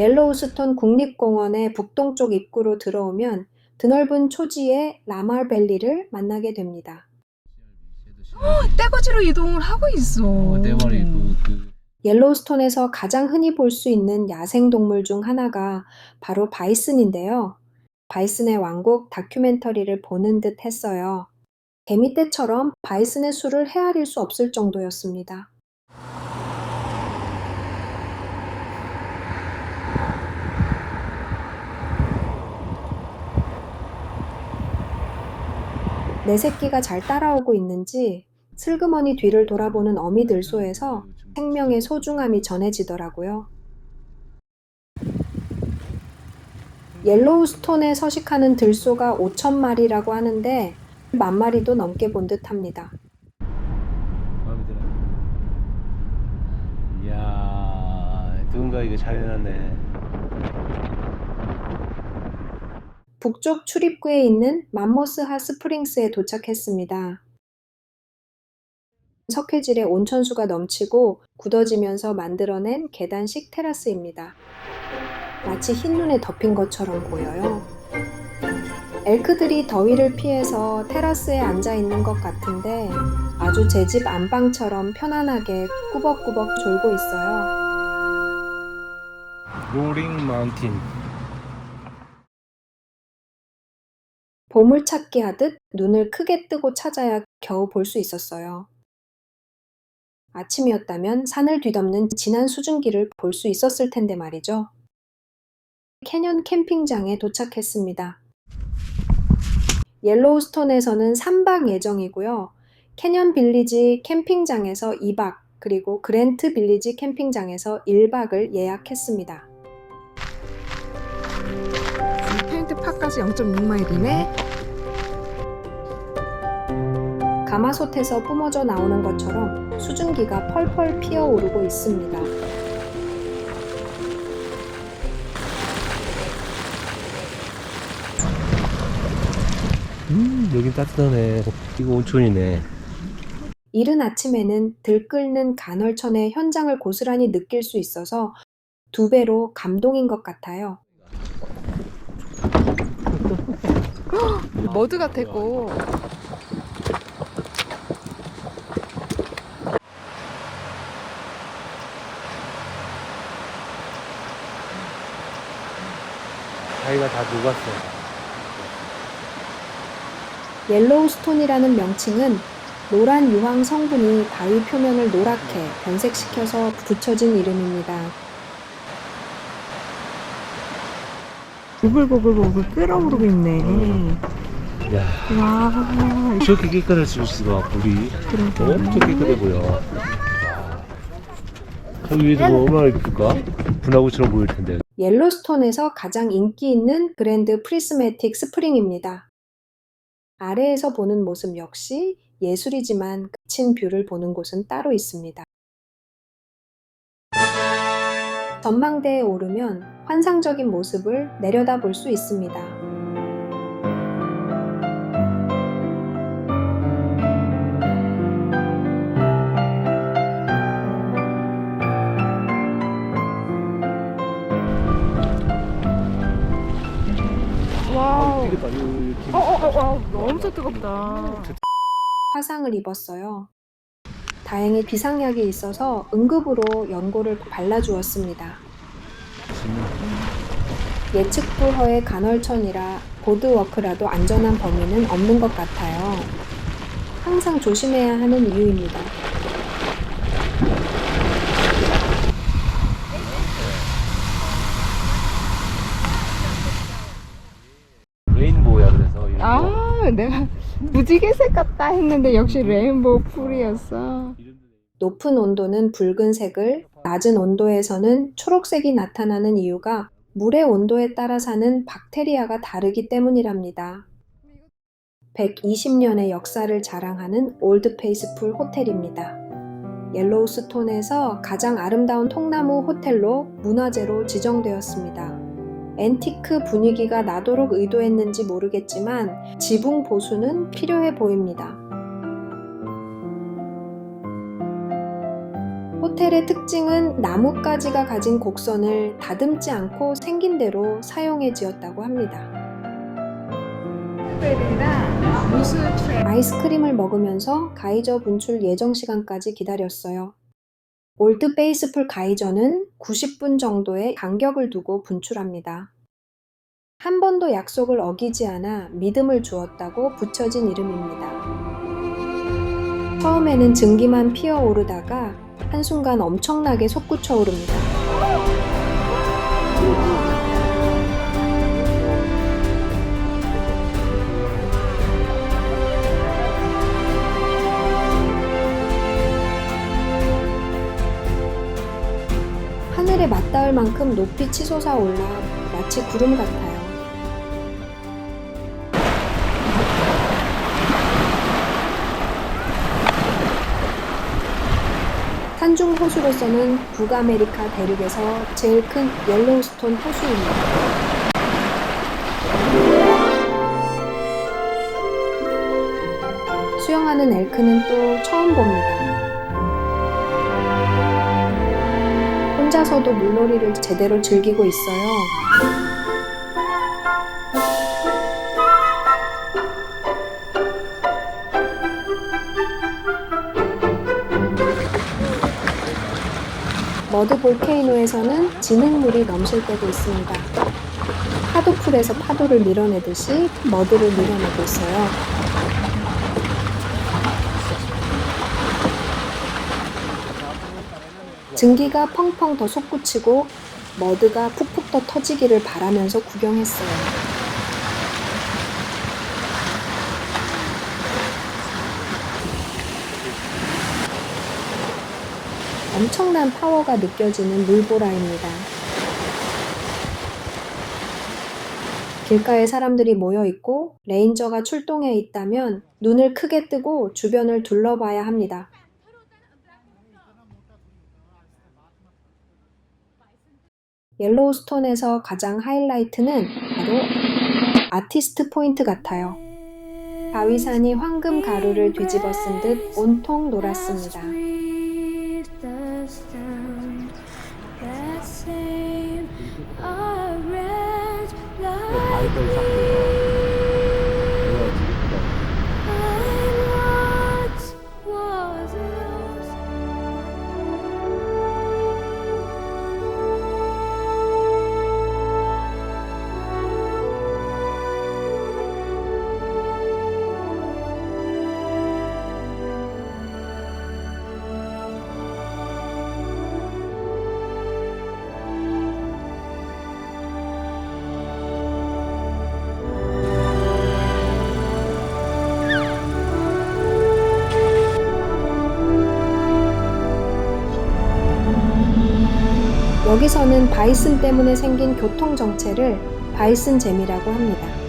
옐로우스톤 국립공원의 북동쪽 입구로 들어오면 드넓은 초지의 라말밸리를 만나게 됩니다. 떼거지로 이동을 하고 있어. 어, 그 옐로우스톤에서 가장 흔히 볼 수 있는 야생동물 중 하나가 바로 바이슨인데요. 바이슨의 왕국 다큐멘터리를 보는 듯 했어요. 개미떼처럼 바이슨의 수를 헤아릴 수 없을 정도였습니다. 내 새끼가 잘 따라오고 있는지 슬그머니 뒤를 돌아보는 어미 들소에서 생명의 소중함이 전해지더라고요. 옐로우스톤에 서식하는 들소가 5천 마리라고 하는데 만 마리도 넘게 본 듯합니다. 이야, 누군가 이거 잘 해놨네. 북쪽 출입구에 있는 맘모스 핫 스프링스에 도착했습니다. 석회질에 온천수가 넘치고 굳어지면서 만들어낸 계단식 테라스입니다. 마치 흰눈에 덮인 것처럼 보여요. 엘크들이 더위를 피해서 테라스에 앉아 있는 것 같은데 아주 제 집 안방처럼 편안하게 꾸벅꾸벅 졸고 있어요. 로링 마운틴. 보물찾기 하듯 눈을 크게 뜨고 찾아야 겨우 볼 수 있었어요. 아침이었다면 산을 뒤덮는 진한 수증기를 볼 수 있었을 텐데 말이죠. 캐년 캠핑장에 도착했습니다. 옐로우스톤에서는 3박 예정이고요. 캐년 빌리지 캠핑장에서 2박, 그리고 그랜트 빌리지 캠핑장에서 1박을 예약했습니다. 페인트 파까지 0.6마일이네. 가마솥에서 뿜어져 나오는 것처럼 수증기가 펄펄 피어오르고 있습니다. 음, 여긴 따뜻하네. 이거 온천이네. 이른 아침에는 들끓는 간헐천의 현장을 고스란히 느낄 수 있어서 두 배로 감동인 것 같아요. 머드 같았고. 다 녹았어. 옐로우스톤이라는 명칭은 노란 유황 성분이 바위 표면을 노랗게 변색시켜서 붙여진 이름입니다. 보글보글보글 끓어오르고 있네. 야, 와. 저렇게 깨끗할 수 있어, 물이. 그러게. 엄청 깨끗해 보여. 저기 위에도 뭐 얼마나 이쁠까? 분화구처럼 보일 텐데. 옐로스톤에서 가장 인기 있는 그랜드 프리스매틱 스프링입니다. 아래에서 보는 모습 역시 예술이지만 그친 뷰를 보는 곳은 따로 있습니다. 전망대에 오르면 환상적인 모습을 내려다 볼 수 있습니다. 어, 엄청 뜨겁다. 화상을 입었어요. 다행히 비상약이 있어서 응급으로 연고를 발라주었습니다. 예측 불허의 간헐천이라 보드워크라도 안전한 범위는 없는 것 같아요. 항상 조심해야 하는 이유입니다. 레인보우야, 그래서. 이런 거. 아, 내가 무지개색 같다 했는데 역시 레인보우 풀이었어. 높은 온도는 붉은색을, 낮은 온도에서는 초록색이 나타나는 이유가 물의 온도에 따라 사는 박테리아가 다르기 때문이랍니다. 120년의 역사를 자랑하는 올드 페이스풀 호텔입니다. 옐로우스톤에서 가장 아름다운 통나무 호텔로 문화재로 지정되었습니다. 앤티크 분위기가 나도록 의도했는지 모르겠지만 지붕 보수는 필요해 보입니다. 호텔의 특징은 나뭇가지가 가진 곡선을 다듬지 않고 생긴 대로 사용해 지었다고 합니다. 아이스크림을 먹으면서 가이저 분출 예정 시간까지 기다렸어요. 올드 베이스풀 가이저는 90분 정도의 간격을 두고 분출합니다. 한 번도 약속을 어기지 않아 믿음을 주었다고 붙여진 이름입니다. 처음에는 증기만 피어오르다가 한순간 엄청나게 솟구쳐 오릅니다. 만큼 높이 치솟아 올라 마치 구름 같아요. 산중 호수로서는 북아메리카 대륙에서 제일 큰 옐로우스톤 호수입니다. 수영하는 엘크는 또 처음 봅니다. 혼자서도 물놀이를 제대로 즐기고 있어요. 머드 볼케이노에서는 진흙물이 넘실 때도 있습니다. 파도풀에서 파도를 밀어내듯이 머드를 밀어내고 있어요. 증기가 펑펑 더 솟구치고 머드가 푹푹 더 터지기를 바라면서 구경했어요. 엄청난 파워가 느껴지는 물보라입니다. 길가에 사람들이 모여 있고 레인저가 출동해 있다면 눈을 크게 뜨고 주변을 둘러봐야 합니다. 옐로우스톤에서 가장 하이라이트는 바로 아티스트 포인트 같아요. 바위산이 황금 가루를 뒤집어 쓴 듯 온통 놀았습니다. 여기서는 바이슨 때문에 생긴 교통 정체를 바이슨 잼이라고 합니다.